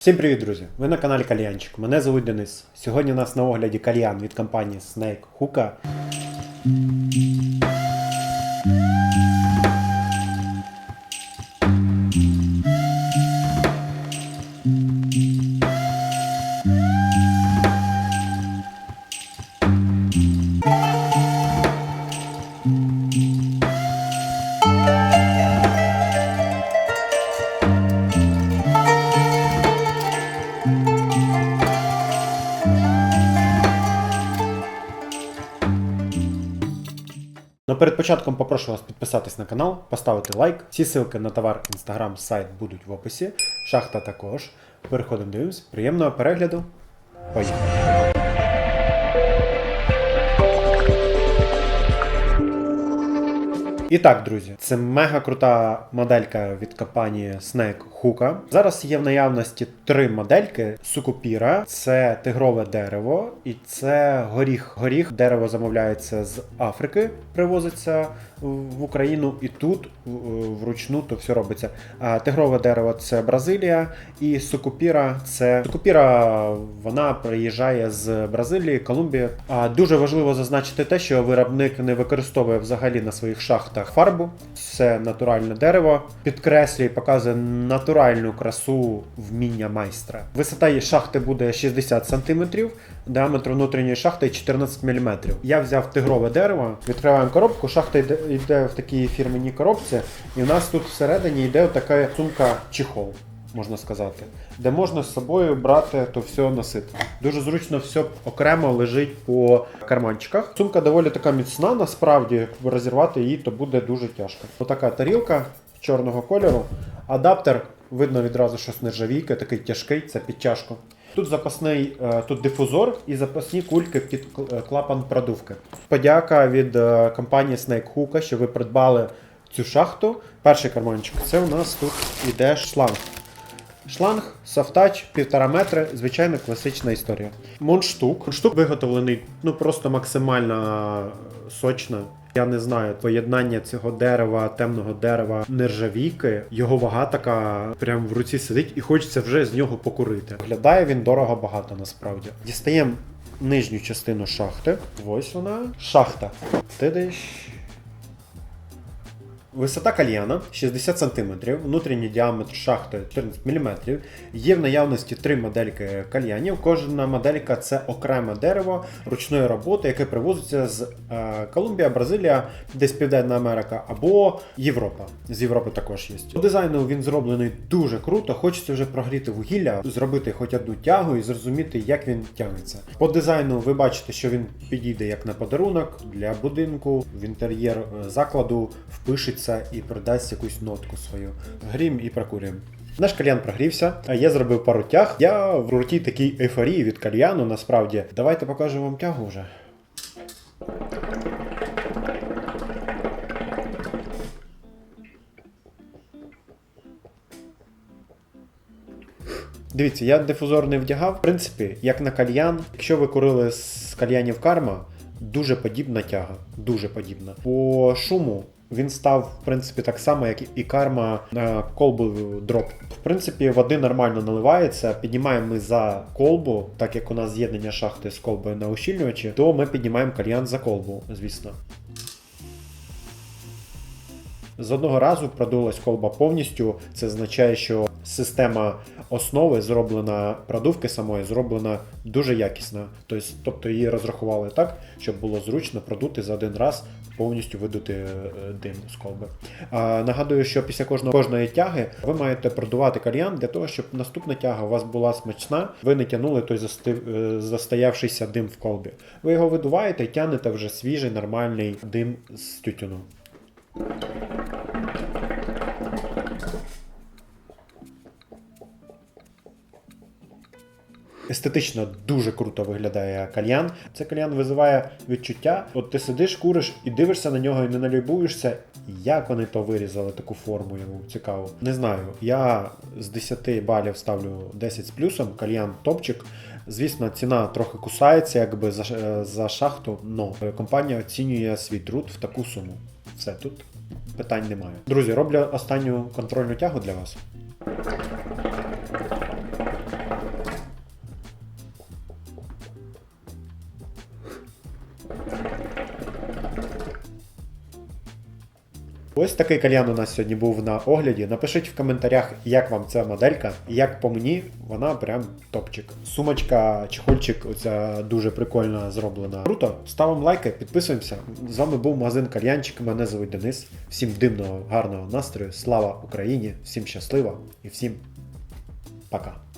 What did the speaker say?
Всім привіт, друзі! Ви на каналі Кальянчик. Мене звуть Денис. Сьогодні у нас на огляді кальян від компанії Snake Hookah. Но перед початком попрошу вас підписатись на канал, поставити лайк. Всі ссылки на товар, інстаграм, сайт будуть в описі. Шахта також. Переходимо дивимось. Приємного перегляду. Поїхали. І так, друзі, це мега крута моделька від компанії Snake Hookah. Зараз є в наявності три модельки: Сукупіра, це тигрове дерево, і це горіх. Горіх дерево замовляється з Африки, привозиться в Україну, і тут вручну то все робиться. А тигрове дерево це Бразилія, і сукупіра це сукупіра. Вона приїжджає з Бразилії, Колумбії. А дуже важливо зазначити те, що виробник не використовує взагалі на своїх шахтах фарбу. все натуральне дерево, підкреслює, і показує натуральну красу вміння майстра. Висота шахти буде 60 см, діаметр внутрішньої шахти 14 мм. Я взяв тигрове дерево, відкриваємо коробку. Шахта йде, йде в такій фірменній коробці, і в нас тут всередині йде така сумка чехол. Можна сказати, де можна з собою брати то все носити. Дуже зручно все окремо лежить по карманчиках. Сумка доволі така міцна, насправді розірвати її то буде дуже тяжко. Отака тарілка чорного кольору. Адаптер видно відразу, що з нержавійки, такий тяжкий, це підтяжко. Тут запасний е, тут дифузор і запасні кульки під е, клапан продувки. Подяка від е, компанії Snake Hookah, що ви придбали цю шахту. Перший карманчик це у нас тут іде шланг. Шланг, софтач, півтора метри, звичайно, класична історія. Мундштук. Мундштук виготовлений ну просто максимально сочно. Я не знаю, поєднання цього дерева, темного дерева, нержавійки, його вага така прям в руці сидить і хочеться вже з нього покурити. Виглядає він дорого багато насправді. Дістаємо нижню частину шахти. Ось вона. Шахта. Тидиш. Висота кальяна 60 см, внутрішній діаметр шахти 14 мм. Є в наявності три модельки кальянів. Кожна моделька це окреме дерево ручної роботи, яке привозиться з е, Колумбія, Бразилія, десь Південна Америка або Європа. З Європи також є. По дизайну він зроблений дуже круто. Хочеться вже прогріти вугілля, зробити хоч одну тягу і зрозуміти, як він тягнеться. По дизайну ви бачите, що він підійде як на подарунок для будинку, в інтер'єр е, закладу впишеться і придасть якусь нотку свою. Грім і прокурюємо. Наш кальян прогрівся, а я зробив пару тяг. Я в руті такій ейфорії від кальяну, насправді. Давайте покажу вам тягу вже. Дивіться, я дифузор не вдягав. В принципі, як на кальян, якщо ви курили з кальянів карма, дуже подібна тяга. Дуже подібна. По шуму він став, в принципі, так само, як і карма на колбу дроп. В принципі, води нормально наливається. Піднімаємо ми за колбу, так як у нас з'єднання шахти з колбою на ущільнювачі, то ми піднімаємо кальян за колбу, звісно. З одного разу продулась колба повністю. Це означає, що система основи зроблена продувки самої зроблена дуже якісно. Тобто, тобто її розрахували так, щоб було зручно продути за один раз повністю видути е, дим з колби. А, нагадую, що після кожного кожної тяги ви маєте продувати кальян для того, щоб наступна тяга у вас була смачна. Ви не тягнули той застив, е, застоявшийся дим в колбі. Ви його видуваєте і тягнете вже свіжий нормальний дим з тютюну. Естетично дуже круто виглядає кальян. Це кальян визиває відчуття. От ти сидиш, куриш і дивишся на нього і не налюбуєшся, як вони то вирізали таку форму йому цікаво. Не знаю. Я з 10 балів ставлю 10 з плюсом. Кальян топчик. Звісно, ціна трохи кусається, якби за, за шахту, але компанія оцінює свій труд в таку суму. Все тут питань немає. Друзі, роблю останню контрольну тягу для вас. Ось такий кальян у нас сьогодні був на огляді. Напишіть в коментарях, як вам ця моделька. Як по мені, вона прям топчик. Сумочка, чехольчик, оця дуже прикольно зроблена. Круто, ставимо лайки, підписуємося. З вами був магазин Кальянчик. Мене звуть Денис. Всім дивного, гарного настрою. Слава Україні! Всім щасливо і всім пока.